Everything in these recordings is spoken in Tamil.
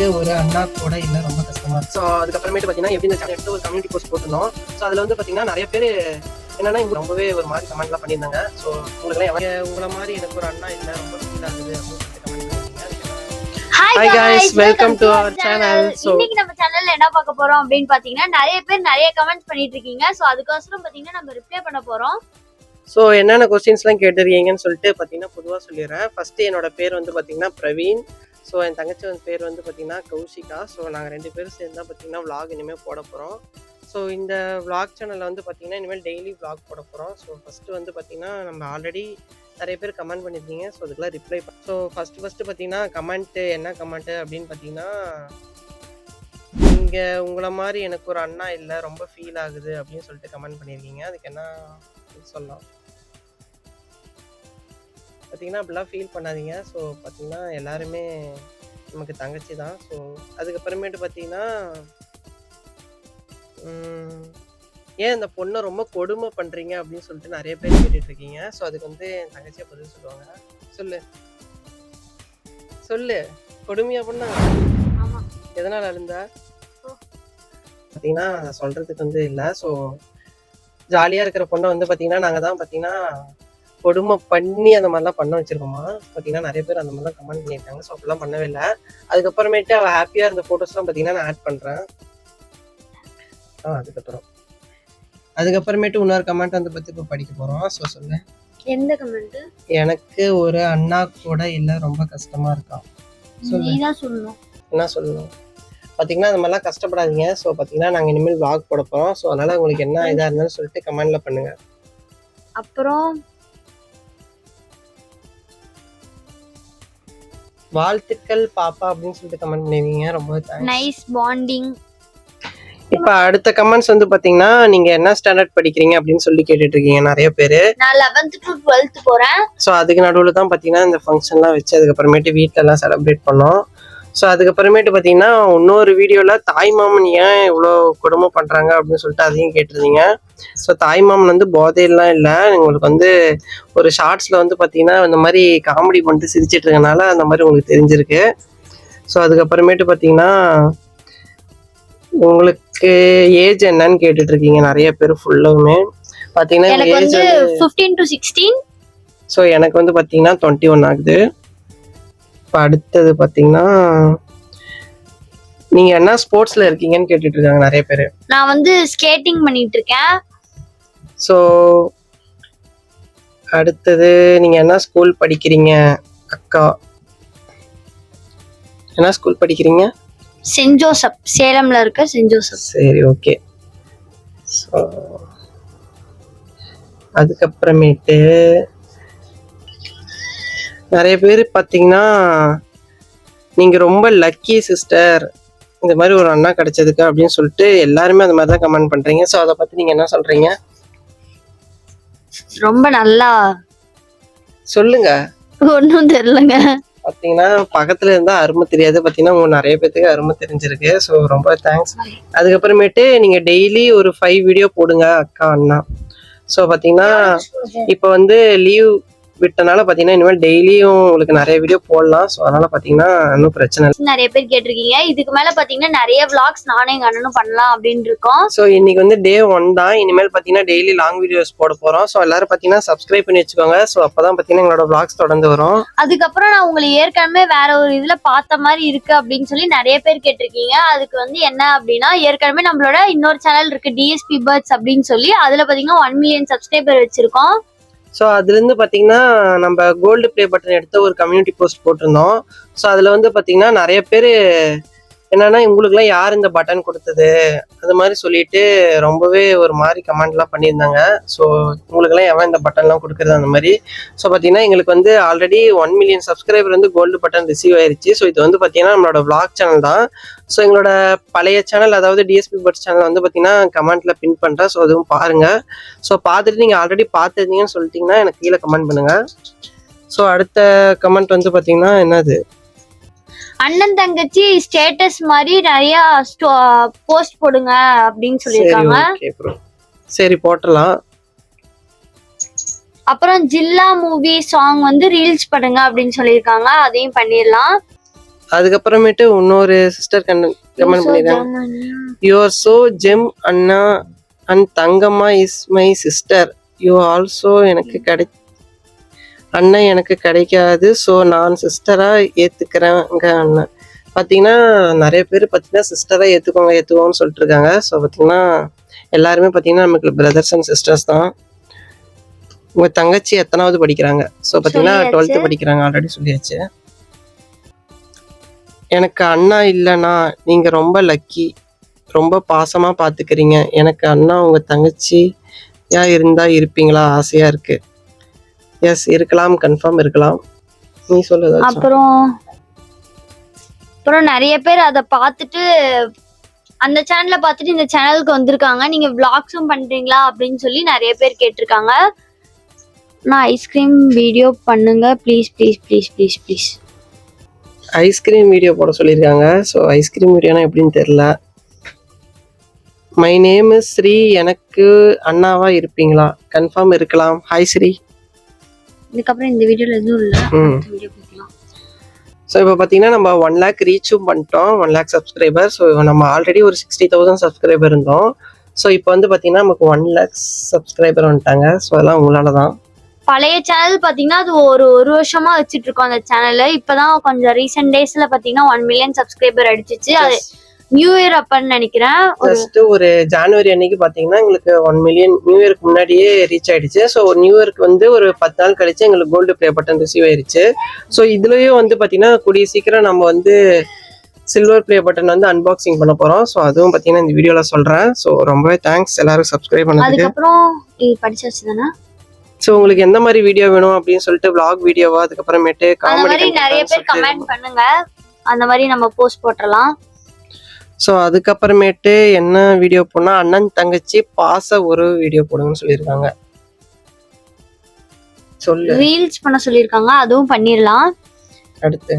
எனக்கு ஒரு அண்ணா கூட இல்லை ரொம்ப கஷ்டமா இருக்கு. ஸோ அதுக்கப்புறமேட்டு பார்த்தீங்கன்னா எப்படி இந்த சேனல் எடுத்து ஒரு கம்யூனிட்டி போஸ்ட் போட்டிருந்தோம். ஸோ அதில் வந்து பார்த்தீங்கன்னா நிறைய பேர் என்னன்னா இங்க ரொம்பவே ஒரு மாதிரி கமெண்ட்லாம் பண்ணியிருந்தாங்க. ஸோ உங்களுக்கு உங்களை மாதிரி எனக்கு ஒரு அண்ணா இல்லை ரொம்ப ஃபீல் ஆகுது அப்படின்னு சொல்லிட்டு கமெண்ட் பண்ணியிருந்தீங்க. ஹாய். So- இன்னைக்கு நம்ம சேனல்ல என்ன பார்க்க போறோம் அப்படின்னு பாத்தீங்கன்னா நிறைய பேர் நிறைய கமெண்ட்ஸ் பண்ணிட்டு இருக்கீங்க. சோ அதுக்கோசரம் பாத்தீங்கன்னா நம்ம ரிப்ளை பண்ண போறோம். ஸோ என்னென்ன கொஸ்டின்ஸ்லாம் கேட்டிருக்கீங்கன்னு சொல்லிட்டு பார்த்தீங்கன்னா பொதுவாக சொல்லிடுறேன். ஃபஸ்ட்டு என்னோட பேர் வந்து பார்த்தீங்கன்னா பிரவீன். ஸோ என் தங்கச்சி வந்து பேர் வந்து பார்த்தீங்கன்னா கௌஷிகா. ஸோ நாங்கள் ரெண்டு பேரும் சேர்ந்து தான் பார்த்தீங்கன்னா வ்ளாக் இனிமேல் போட போகிறோம் ஸோ இந்த vlog சேனலில் வந்து பார்த்தீங்கன்னா இனிமேல் டெய்லி vlog போட போகிறோம் ஸோ ஃபஸ்ட்டு வந்து பார்த்தீங்கன்னா நம்ம ஆல்ரெடி நிறைய பேர் கமெண்ட் பண்ணியிருந்தீங்க ஸோ அதுக்கெல்லாம் ரிப்ளை ஸோ ஃபஸ்ட்டு ஃபஸ்ட்டு பார்த்தீங்கன்னா கமெண்ட்டு என்ன கமெண்ட்டு அப்படின்னு பார்த்தீங்கன்னா நீங்கள் உங்களை மாதிரி எனக்கு ஒரு அண்ணா இல்லை ரொம்ப ஃபீல் ஆகுது அப்படின்னு சொல்லிட்டு கமெண்ட் பண்ணியிருக்கீங்க அதுக்கு என்ன சொல்லலாம்? பார்த்தீங்கன்னா அப்படிலாம் ஃபீல் பண்ணாதீங்க. ஸோ பார்த்தீங்கன்னா எல்லாருமே நமக்கு தங்கச்சி தான். ஸோ அதுக்கப்புறமேட்டு பார்த்தீங்கன்னா ஏன் இந்த பொண்ணை ரொம்ப கொடுமை பண்ணுறீங்க அப்படின்னு சொல்லிட்டு நிறைய பேர் கேட்டுட்டு இருக்கீங்க. ஸோ அதுக்கு வந்து என் தங்கச்சியை பதில் சொல்லுவாங்க. சொல்லு. சொல்லு. கொடுமையா பண்ணா? ஆமா. எதனால் அழுந்த. பார்த்தீங்கன்னா சொல்கிறதுக்கு வந்து இல்லை. ஸோ ஜாலியாக இருக்கிற பொண்ணை வந்து பார்த்தீங்கன்னா நாங்கள் தான் பார்த்தீங்கன்னா கொடுமை பண்ணி அந்த மாதிரிலாம் பண்ண வச்சிருக்கோமா? பார்த்தீங்கன்னா நிறைய பேர் அந்த மாதிரிலாம் கமெண்ட் பண்ணியிருக்காங்க. ஸோ அப்படிலாம் பண்ணவே இல்லை. அதுக்கப்புறமேட்டு அவள் ஹாப்பியாக இருந்த ஃபோட்டோஸ்லாம் பார்த்தீங்கன்னா நான் ஆட் பண்ணுறேன் ஆ அதுக்கப்புறம். அதுக்கப்புறமேட்டு இன்னொரு கமெண்ட் வந்து பற்றி இப்போ படிக்க போகிறோம் ஸோ சொல்லு. எந்த கமெண்ட் எனக்கு ஒரு அண்ணா கூட இல்லை ரொம்ப கஷ்டமாக இருக்கான் சொல்லணும். என்ன சொல்லணும்? பார்த்தீங்கன்னா இந்த மாதிரிலாம் கஷ்டப்படாதீங்க. ஸோ பார்த்தீங்கன்னா நாங்கள் இனிமேல் vlog போட போகிறோம் ஸோ அதனால் உங்களுக்கு என்ன இதாக இருந்தாலும் சொல்லிட்டு கமெண்டில் பண்ணுங்கள் அப்புறம் வாழ்த்துக்கள் பாப்பா அப்படின்னு சொல்லிட்டு கமெண்ட் பண்ணிருக்கீங்க. ரொம்ப நைஸ் பாண்டிங் இப்போ அடுத்த கமெண்ட்ஸ் வந்து பார்த்தீங்கன்னா நீங்கள் என்ன ஸ்டாண்டர்ட் படிக்கிறீங்க அப்படின்னு சொல்லி கேட்டுட்டு இருக்கீங்க நிறைய பேர். நான் லெவன்த் டு டுவெல்த் போறேன். ஸோ அதுக்கு நடுவில் தான் பார்த்தீங்கன்னா இந்த ஃபங்க்ஷன்லாம் வச்சு அதுக்கப்புறமேட்டு வீட்ல எல்லாம் செலிப்ரேட் பண்ணோம். ஸோ அதுக்கப்புறமேட்டு பார்த்தீங்கன்னா இன்னொரு வீடியோவில் தாய்மாமன் ஏன் இவ்வளோ கொடுமை பண்ணுறாங்க அப்படின்னு சொல்லிட்டு அதையும் கேட்டிருந்தீங்க. ஸோ தாய்மாமன் வந்து போதையெல்லாம் இல்லை. உங்களுக்கு வந்து ஒரு ஷார்ட்ஸில் வந்து பார்த்தீங்கன்னா இந்த மாதிரி காமெடி பண்ணிட்டு சிரிச்சிட்டு இருக்கனால அந்த மாதிரி உங்களுக்கு தெரிஞ்சிருக்கு. ஸோ அதுக்கப்புறமேட்டு பார்த்தீங்கன்னா உங்களுக்கு ஏஜ் என்னன்னு கேட்டுட்டு இருக்கீங்க. நிறைய பேர் ஃபுல்லுமே பார்த்தீங்கன்னா ஏஜ் வந்து 15 டு சிக்ஸ்டீன் ஸோ எனக்கு வந்து பார்த்தீங்கன்னா டுவெண்ட்டி ஒன் ஆகுது. இப்போ அடுத்தது பார்த்தீங்கன்னா நீங்கள் என்ன ஸ்போர்ட்ஸில் இருக்கீங்கன்னு கேட்டுட்டு இருக்காங்க நிறைய பேர். நான் வந்து ஸ்கேட்டிங் பண்ணிட்டு இருக்கேன் ஸோ அடுத்தது நீங்கள் என்ன ஸ்கூல் படிக்கிறீங்க அக்கா? என்ன ஸ்கூல் படிக்கிறீங்க? சென்ட் ஜோசப் சேலம்ல இருக்க சென்ட் ஜோசப். சரி ஓகே. ஸோ அதுக்கப்புறமேட்டு நிறைய பேர் பார்த்தீங்கன்னா நீங்கள் ரொம்ப லக்கி சிஸ்டர் இந்த மாதிரி ஒரு அண்ணா கிடைச்சதுக்கு அப்படின்னு சொல்லிட்டு எல்லாருமே அந்த மாதிரி தான் கமெண்ட் பண்ணுறீங்க ஸோ அதை பற்றி நீங்கள் என்ன சொல்கிறீங்க ரொம்ப நல்லா. சொல்லுங்க. ஒன்றும் தெரியலங்க. பார்த்தீங்கன்னா பக்கத்துல இருந்தா அருமை தெரியாது. பார்த்தீங்கன்னா உங்களுக்கு நிறைய பேத்துக்கு அருமை தெரிஞ்சிருக்கு. ஸோ ரொம்ப தேங்க்ஸ் அதுக்கப்புறமேட்டு நீங்க டெய்லி ஒரு ஃபைவ் வீடியோ போடுங்க அக்கா அண்ணா. ஸோ பார்த்தீங்கன்னா இப்போ வந்து லீவ் விட்டனால பார்த்தீங்கன்னா இனிமேல் டெய்லியும் உங்களுக்கு நிறைய வீடியோ போடலாம். ஸோ அதனால பார்த்தீங்கன்னா இன்னும் பிரச்சனை இல்லை. நிறைய பேர் கேட்டிருக்கீங்க. இதுக்கு மேல பாத்தீங்கன்னா நிறைய vlogs நானும் எங்க அண்ணனும் பண்ணலாம் அப்படின்னு இருக்கோம். ஸோ இன்னைக்கு வந்து டே ஒன் தான். இனிமேல் பார்த்தீங்கன்னா டெய்லி லாங் வீடியோஸ் போட போகிறோம் ஸோ எல்லாரும் பார்த்தீங்கன்னா சப்ஸ்கிரைப் பண்ணி வச்சுக்கோங்க. ஸோ அப்போ தான் பார்த்தீங்கன்னா எங்களோட vlogs தொடர்ந்து வரும். அதுக்கப்புறம் நான் உங்களை ஏற்கனவே வேற ஒரு இதுல பார்த்த மாதிரி இருக்கு அப்படின்னு சொல்லி நிறைய பேர் கேட்டிருக்கீங்க. அதுக்கு வந்து என்ன அப்படின்னா ஏற்கனவே நம்மளோட இன்னொரு சேனல் இருக்கு டிஎஸ்பி பர்ட்ஸ் அப்படின்னு சொல்லி. அதுல பாத்தீங்கன்னா ஒன் மில்லியன் சப்ஸ்கிரைபர் வச்சிருக்கோம். ஸோ அதுலேருந்து பார்த்தீங்கன்னா நம்ம கோல்டு ப்ளே பட்டன் எடுத்து ஒரு கம்யூனிட்டி போஸ்ட் போட்டிருந்தோம். ஸோ அதில் வந்து பார்த்தீங்கன்னா நிறைய பேர் என்னன்னா இவங்களுக்குலாம் யார் இந்த பட்டன் கொடுத்தது? அது மாதிரி சொல்லிட்டு ரொம்பவே ஒரு மாதிரி கமெண்ட்லாம் பண்ணியிருந்தாங்க. ஸோ உங்களுக்குலாம் எவன் இந்த பட்டன்லாம் கொடுக்குறது அந்த மாதிரி? ஸோ பார்த்தீங்கன்னா எங்களுக்கு வந்து ஆல்ரெடி ஒன் மில்லியன் சப்ஸ்கிரைபர் வந்து கோல்டு பட்டன் ரிசீவ் ஆயிருச்சு. ஸோ இது வந்து பார்த்தீங்கன்னா நம்மளோட vlog சேனல் தான். ஸோ எங்களோட பழைய சேனல் அதாவது டிஎஸ்பி பட்ஸ் சேனல் வந்து பார்த்தீங்கன்னா கமெண்ட்டில் பின் பண்ணுறேன் ஸோ அதுவும் பாருங்கள் ஸோ பார்த்துட்டு நீங்கள் ஆல்ரெடி பார்த்துருந்தீங்கன்னு சொல்லிட்டீங்கன்னா எனக்கு கீழே கமெண்ட் பண்ணுங்கள் ஸோ அடுத்த கமெண்ட் வந்து பார்த்தீங்கன்னா என்னது? அண்ணன் தங்கச்சி ஸ்டேட்டஸ் மாதிரி நிறைய போஸ்ட் போடுங்க அப்படின்னு சொல்லியிருக்காங்க. சரி போட்டலாம் அப்புறம் ஜில்லா மூவி சாங் வந்து ரீல்ஸ் பண்ணுங்க அப்படின்னு சொல்லியிருக்காங்க. அதையும் பண்ணிடலாம். அதுக்கப்புறமேட்டு இன்னொரு சிஸ்டர் கமெண்ட் பண்ணிருக்காங்க you are so gem Anna. And Thangamma is my sister you also எனக்கு கிடை அண்ணன் எனக்கு கிடைக்காது. ஸோ நான் சிஸ்டராக ஏற்றுக்கிறேங்க அண்ணன். பார்த்தீங்கன்னா நிறைய பேர் பார்த்தீங்கன்னா சிஸ்டராக ஏற்றுக்கோங்க ஏற்றுக்கோங்கன்னு சொல்லிட்டு இருக்காங்க ஸோ பார்த்தீங்கன்னா எல்லாருமே பார்த்தீங்கன்னா நமக்கு பிரதர்ஸ் அண்ட் சிஸ்டர்ஸ் தான். உங்கள் தங்கச்சி எத்தனாவது படிக்கிறாங்க? ஸோ பார்த்தீங்கன்னா. டுவெல்த்து படிக்கிறாங்க ஆல்ரெடி சொல்லியாச்சு. எனக்கு அண்ணா இல்லைண்ணா நீங்கள் ரொம்ப லக்கி ரொம்ப பாசமாக பார்த்துக்கிறீங்க எனக்கு அண்ணா உங்கள் தங்கச்சி யா இருந்தால் இருப்பீங்களா? ஆசையாக இருக்கு. எஸ் இருக்கலாம் கன்ஃபார்ம் இருக்கலாம். நீ சொல்லு ஏதாச்சும். அப்புறம் அப்புறம் நிறைய பேர் அதை பார்த்துட்டு அந்த சேனலை பார்த்துட்டு இந்த சேனலுக்கு வந்திருக்காங்க. நீங்க விளாக்ஸும் பண்றீங்களா அப்படின்னு சொல்லி நிறைய பேர் கேட்டிருக்காங்க. நான் ஐஸ்கிரீம் வீடியோ பண்ணுங்க. Please please please please please ice cream video போட சொல்லியிருக்காங்க. ஸோ ஐஸ்கிரீம் வீடியோனா எப்படின்னு தெரில மை நேம் ஸ்ரீ எனக்கு அண்ணாவா இருப்பீங்களா? கன்ஃபார்ம் இருக்கலாம். ஹாய் ஸ்ரீ இதுக்கப்புறம் இந்த வீடியோல எதுவும் இல்லை. வீடியோ பார்க்கலாம். ஸோ இப்போ பார்த்தீங்கன்னா நம்ம ஒன் லேக் ரீச்சும் பண்ணிட்டோம். ஒன் லேக் சப்ஸ்கிரைபர் ஸோ நம்ம ஆல்ரெடி ஒரு சிக்ஸ்டி தௌசண்ட் சப்ஸ்கிரைபர் இருந்தோம். ஸோ இப்போ வந்து பார்த்தீங்கன்னா நமக்கு ஒன் லேக் சப்ஸ்கிரைபர் வந்துட்டாங்க. ஸோ அதெல்லாம் உங்களால தான் பழைய சேனல் பாத்தீங்கன்னா அது ஒரு ஒரு வருஷமா வச்சிட்டு இருக்கோம் அந்த சேனல்ல இப்பதான் கொஞ்சம் ரீசெண்ட் டேஸ்ல பாத்தீங்கன்னா ஒன் மில்லியன் சப்ஸ்கிரைபர் அடிச்சிச்சு. அது நியூ இயர் அப்பன்னு நினைக்கிறேன். ஜஸ்ட் ஒரு ஜனவரி அன்னைக்கு பார்த்தீங்கன்னா எங்களுக்கு ஒன் மில்லியன் நியூ இயர்க்கு முன்னாடியே ரீச் ஆயிடுச்சு. ஸோ நியூ இயர்க்கு வந்து ஒரு பத்து நாள் கழிச்சு எங்களுக்கு கோல்டு ப்ளே பட்டன் ரிசீவ் ஆயிருச்சு. ஸோ இதுலயும் வந்து பார்த்தீங்கன்னா கூடிய சீக்கிரம் நம்ம வந்து சில்வர் ப்ளே பட்டன் வந்து அன்பாக்சிங் பண்ண போறோம். ஸோ அதுவும் பார்த்தீங்கன்னா இந்த வீடியோல சொல்றேன். ஸோ ரொம்பவே தேங்க்ஸ் எல்லாரும் சப்ஸ்கிரைப் பண்ணதுக்கு. அதுக்கப்புறம் தானே ஸோ உங்களுக்கு எந்த மாதிரி வீடியோ வேணும் அப்படின்னு சொல்லிட்டு vlog வீடியோவா அதுக்கப்புறமேட்டு காமெடி நிறைய பேர் கமெண்ட் பண்ணுங்க. அந்த மாதிரி நம்ம போஸ்ட் போட்டுறலாம். ஸோ அதுக்கப்புறமேட்டு என்ன வீடியோ போனா அண்ணன் தங்கச்சி பாச ஒரு வீடியோ போடுங்கன்னு சொல்லியிருக்காங்க. சொல்லு. ரீல்ஸ் பண்ண சொல்லியிருக்காங்க அதுவும் பண்ணிடலாம் அடுத்து.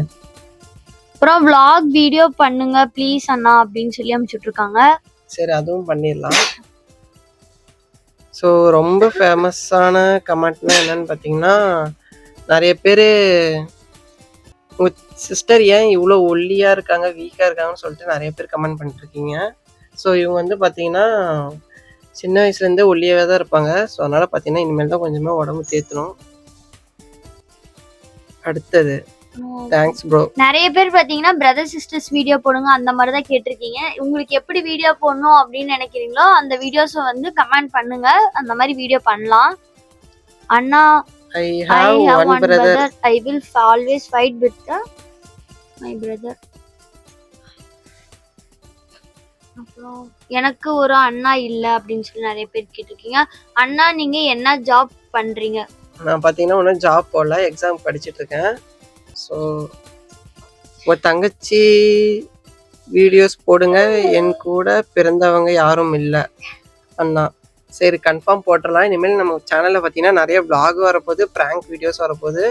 அப்புறம் vlog வீடியோ பண்ணுங்க ப்ளீஸ் அண்ணா அப்படின்னு சொல்லி அனுப்பிச்சுட்டு இருக்காங்க சரி அதுவும் பண்ணிடலாம் ஸோ ரொம்ப ஃபேமஸான கமெண்ட்னா என்னன்னு பார்த்தீங்கன்னா நிறைய பேர் உங்கள் சிஸ்டர் ஏன் இவ்வளோ ஒல்லியாக இருக்காங்க வீக்காக இருக்காங்கன்னு சொல்லிட்டு நிறைய பேர் கமெண்ட் பண்ணிட்டுருக்கீங்க. ஸோ இவங்க வந்து பார்த்தீங்கன்னா சின்ன வயசுலேருந்தே ஒல்லியாகவே தான் இருப்பாங்க. ஸோ அதனால் பார்த்தீங்கன்னா இனிமேல் தான் கொஞ்சமாக உடம்பு தேத்தணும். அடுத்தது தேங்க்ஸ் ப்ரோ நிறைய பேர் பாத்தீங்கன்னா பிரதர் சிஸ்டர்ஸ் வீடியோ போடுங்க அந்த மாதிரி தான் கேட்டிருக்கீங்க. உங்களுக்கு எப்படி வீடியோ போடணும் அப்படின்னு நினைக்கிறீங்களோ அந்த வீடியோஸை வந்து கமெண்ட் பண்ணுங்க. அந்த மாதிரி வீடியோ பண்ணலாம். அண்ணா I have one brother I will always fight with my brother அப்புறம் எனக்கு ஒரு அண்ணா இல்ல அப்படின்னு சொல்லி நிறைய பேர் கேட்டிருக்கீங்க. அண்ணா நீங்க என்ன ஜாப் பண்றீங்க? நான் பார்த்தீங்கன்னா ஒன்றும் ஜாப் போடல எக்ஸாம் படிச்சுட்டு இருக்கேன். ஸோ உங்கள் தங்கச்சி வீடியோஸ் போடுங்க. என் கூட பிறந்தவங்க யாரும் இல்லை. அண்ணா. சரி கன்ஃபார்ம் போட்டுடலாம் இனிமேல் நம்ம சேனலில் பார்த்தீங்கன்னா நிறைய vlog வரப்போகுது ப்ராங்க் வீடியோஸ் வரப்போகுது.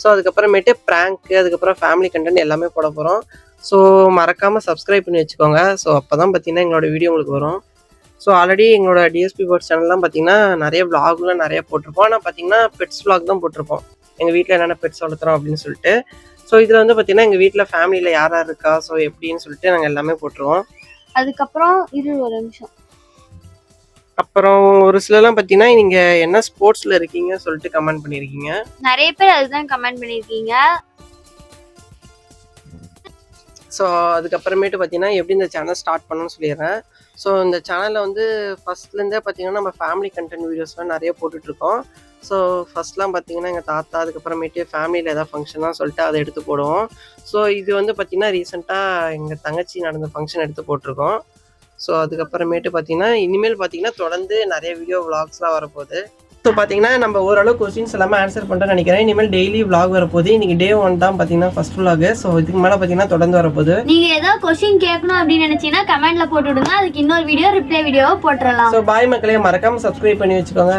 ஸோ அதுக்கப்புறமேட்டு ப்ராங்க்கு அதுக்கப்புறம் ஃபேமிலி கண்டென்ட் எல்லாமே போட போகிறோம் ஸோ மறக்காமல் சப்ஸ்கிரைப் பண்ணி வச்சுக்கோங்க. ஸோ அப்போ தான் பார்த்தீங்கன்னா எங்களோட வீடியோ உங்களுக்கு வரும். ஸோ ஆல்ரெடி எங்களோட டிஎஸ்பி போர்ட் சேனல்லாம் பார்த்தீங்கன்னா நிறைய vlogலாம் நிறைய போட்டிருப்போம். ஆனால் பார்த்தீங்கன்னா பெட்ஸ் ப்ளாக் தான் போட்டிருப்போம். எங்கள் வீட்டில் என்னென்ன பெட்ஸ் வளர்த்துறோம் அப்படின்னு சொல்லிட்டு. ஸோ இதில் வந்து பார்த்தீங்கன்னா எங்கள் வீட்டில் ஃபேமிலியில் யார் யார் இருக்கா? ஸோ எப்படின்னு சொல்லிட்டு நாங்கள் எல்லாமே போட்டுருவோம். அதுக்கப்புறம் இது ஒரு நிமிஷம். அப்புறம் ஒரு சிலர்லாம் பார்த்தீங்கன்னா நீங்கள் என்ன ஸ்போர்ட்ஸில் இருக்கீங்க சொல்லிட்டு கமெண்ட் பண்ணியிருக்கீங்க நிறைய பேர் அதுதான் கமெண்ட் பண்ணிருக்கீங்க. ஸோ அதுக்கப்புறமேட்டு பார்த்தீங்கன்னா எப்படி இந்த சேனல் ஸ்டார்ட் பண்ணணும்னு சொல்லிடுறேன். ஸோ இந்த சேனலில் வந்து ஃபஸ்ட்லேருந்தே பார்த்தீங்கன்னா நம்ம ஃபேமிலி கண்டென்ட் வீடியோஸ்லாம் நிறைய போட்டுட்ருக்கோம் ஸோ ஃபஸ்ட்லாம் பார்த்தீங்கன்னா எங்கள் தாத்தா அதுக்கப்புறமேட்டு ஃபேமிலியில் ஏதாவது ஃபங்க்ஷன்லாம் சொல்லிட்டு அதை எடுத்து போடுவோம். ஸோ இது வந்து பார்த்தீங்கன்னா ரீசெண்டாக எங்கள் தங்கச்சி நடந்த ஃபங்க்ஷன் எடுத்து போட்டிருக்கோம். ஸோ அதுக்கப்புறமேட்டு பார்த்தீங்கன்னா இனிமேல் பார்த்தீங்கன்னா தொடர்ந்து நிறைய வீடியோ விளாக்ஸ்லாம் வரப்போகுது. ஸோ பார்த்தீங்கன்னா நம்ம ஓரளவு கொஸ்டின்ஸ் எல்லாமே ஆன்சர் பண்ணுறேன்னு நினைக்கிறேன். இனிமேல் டெய்லி vlog வரப்போகுது. இன்னைக்கு டே ஒன் தான் பார்த்தீங்கன்னா ஃபர்ஸ்ட் vlog. ஸோ இதுக்கு மேலே பார்த்தீங்கன்னா தொடர்ந்து வரப்போகுது. நீங்க ஏதாவது கொஸ்டின் கேட்கணும் அப்படின்னு நினைச்சீங்கன்னா கமெண்ட்ல போட்டு விடுங்க. அதுக்கு இன்னொரு வீடியோ ரிப்ளை வீடியோ போட்டுறலாம். ஸோ பாய் மக்களே. மறக்காம சப்ஸ்கிரைப் பண்ணி வச்சுக்கோங்க.